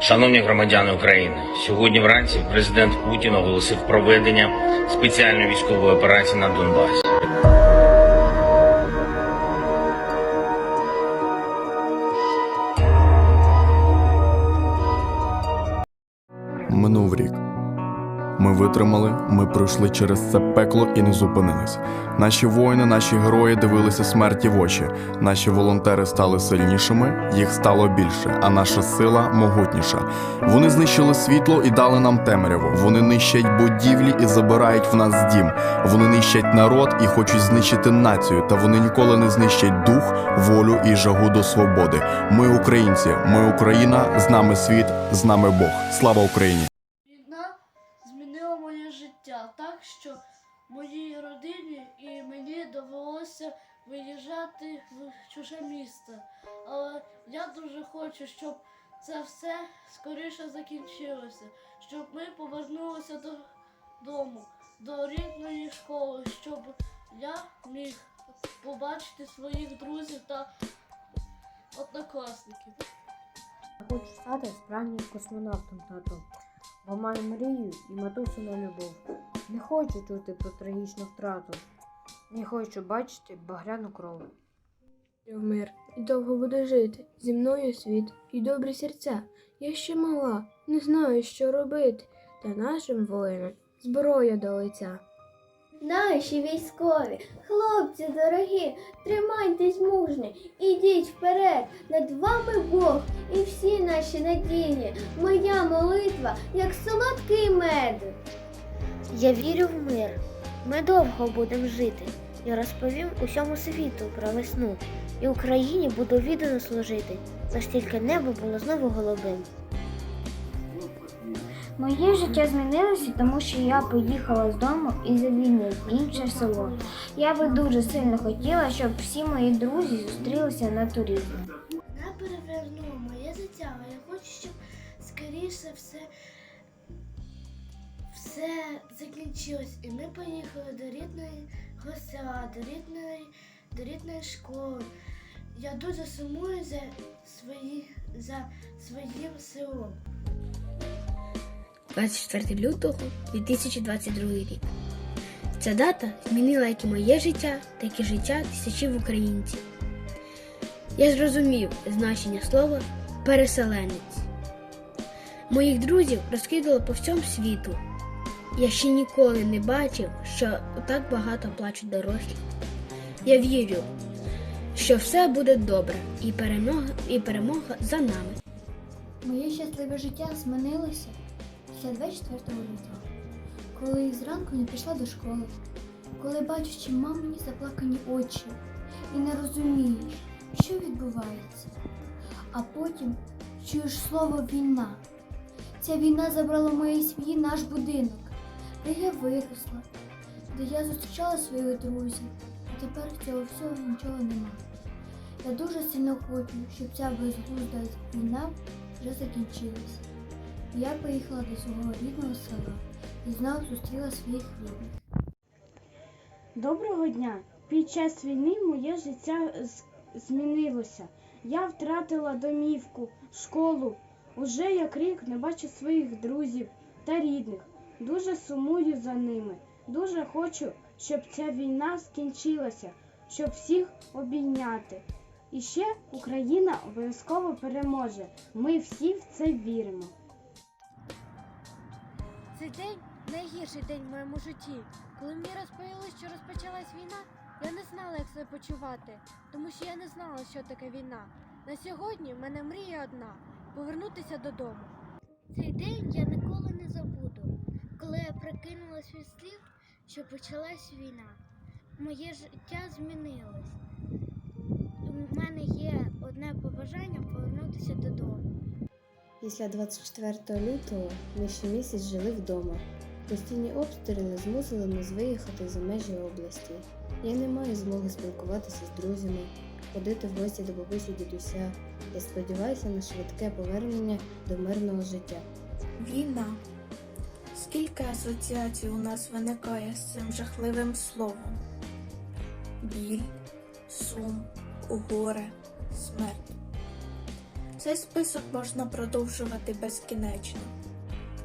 Шановні громадяни України, сьогодні вранці президент Путін оголосив проведення спеціальної військової операції на Донбасі. Ми витримали, ми пройшли через це пекло і не зупинились. Наші воїни, наші герої дивилися смерті в очі. Наші волонтери стали сильнішими, їх стало більше, а наша сила могутніша. Вони знищили світло і дали нам темряву. Вони нищать будівлі і забирають в нас дім. Вони нищать народ і хочуть знищити націю. Та вони ніколи не знищать дух, волю і жагу до свободи. Ми українці, ми Україна, з нами світ, з нами Бог. Слава Україні! Мені довелося виїжджати в чуже місто. Але я дуже хочу, щоб це все скоріше закінчилося, щоб ми повернулися додому, до рідної школи, щоб я міг побачити своїх друзів та однокласників. Я хочу стати справжнім космонавтом, тато, бо маю мрію і матусину любов. Не хочу чути про трагічну втрату. Не хочу бачити багряну кров. мир і довго буде жити зі мною світ і добрі серця. Я ще мала, не знаю, що робити, та нашим воїнам зброя до лиця. Наші військові, хлопці дорогі, тримайтесь мужньо, ідіть вперед, над вами Бог і всі наші надії. Моя молитва, як солодкий мед. Я вірю в мир. Ми довго будемо жити. Я розповім усьому світу про весну. І Україні буду віддано служити, лиш тільки небо було знову голубим. Моє життя змінилося, тому що я поїхала з дому із за війни в інше село. Я би дуже сильно хотіла, щоб всі мої друзі зустрілися на туризмі. Все закінчилось. І ми поїхали до рідної села, до рідної, до рідної школи. Я дуже сумую за, свої, за своїм селом. 24 лютого 2022 рік. Ця дата змінила як і моє життя, так і життя тисячів українців. Я зрозумів значення слова переселенець. Моїх друзів розкидало по всьому світу. Я ще ніколи не бачив, що так багато плачуть дорослі. Я вірю, що все буде добре і перемога, і перемога за нами. Моє щасливе життя змінилося після 24 лютого, коли я зранку не пішла до школи, коли бачучи мамині заплакані очі і не розумієш, що відбувається. А потім чуєш слово війна. Ця війна забрала моїй сім'ї наш будинок, де я виросла, де я зустрічала своїх друзів, і тепер цього всього нічого нема. Я дуже сильно хочу, щоб ця безглузда війна вже закінчилася. Я поїхала до свого рідного села і знову зустріла своїх рідних. Доброго дня! Під час війни моє життя змінилося. Я втратила домівку, школу. Уже як рік не бачу своїх друзів та рідних. Дуже сумую за ними. Дуже хочу, щоб ця війна скінчилася, щоб всіх обійняти. І ще Україна обов'язково переможе. Ми всі в це віримо. Цей день найгірший день в моєму житті. Коли мені розповіли, що розпочалась війна, я не знала, як себе почувати, тому що я не знала, що таке війна. На сьогодні в мене мрія одна повернутися додому. Цей день я ніколи не забуду, коли я від слів, що почалась війна. Моє життя змінилось. У мене є одне побажання повернутися додому. Після 24 лютого ми ще місяць жили вдома. Постійні обстріли змусили нас виїхати за межі області. Я не маю змоги спілкуватися з друзями, ходити в гості до бабусі дідуся. Я сподіваюся на швидке повернення до мирного життя. Війна. Скільки асоціацій у нас виникає з цим жахливим словом? Біль, сум, горе, смерть. Цей список можна продовжувати безкінечно.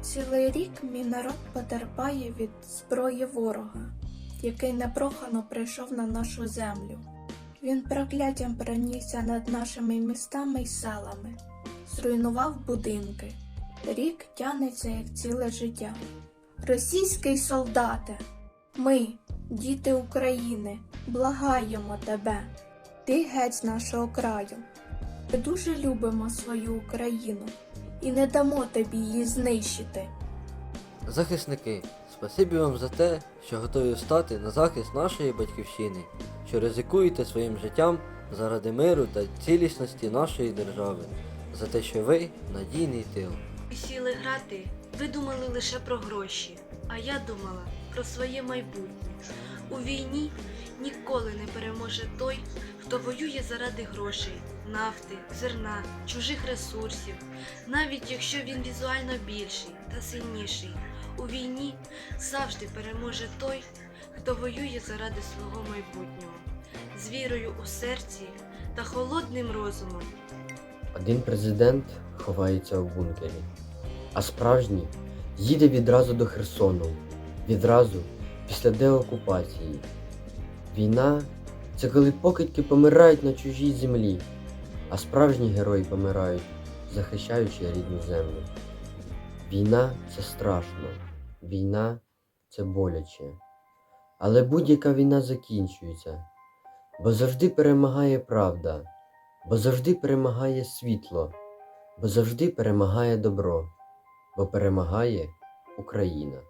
Цілий рік мій народ потерпає від зброї ворога, який непрохано прийшов на нашу землю. Він прокляттям пронісся над нашими містами й селами, зруйнував будинки. Рік тягнеться як ціле життя. Російський солдате, ми, діти України, благаємо тебе, ти геть з нашого краю. Ми дуже любимо свою Україну і не дамо тобі її знищити. Захисники, спасибі вам за те, що готові встати на захист нашої батьківщини, що ризикуєте своїм життям заради миру та цілісності нашої держави, за те, що ви надійний тил. Сіли грати, ви думали лише про гроші, а я думала про своє майбутнє. У війні ніколи не переможе той, хто воює заради грошей, нафти, зерна, чужих ресурсів, навіть якщо він візуально більший та сильніший. У війні завжди переможе той, хто воює заради свого майбутнього, з вірою у серці та холодним розумом. Один президент ховається у бункері, а справжній їде відразу до Херсону, відразу після деокупації. Війна це коли покидьки помирають на чужій землі, а справжні герої помирають, захищаючи рідну землю. Війна це страшно, війна це боляче. Але будь-яка війна закінчується, бо завжди перемагає правда бо завжди перемагає світло, бо завжди перемагає добро, бо перемагає Україна.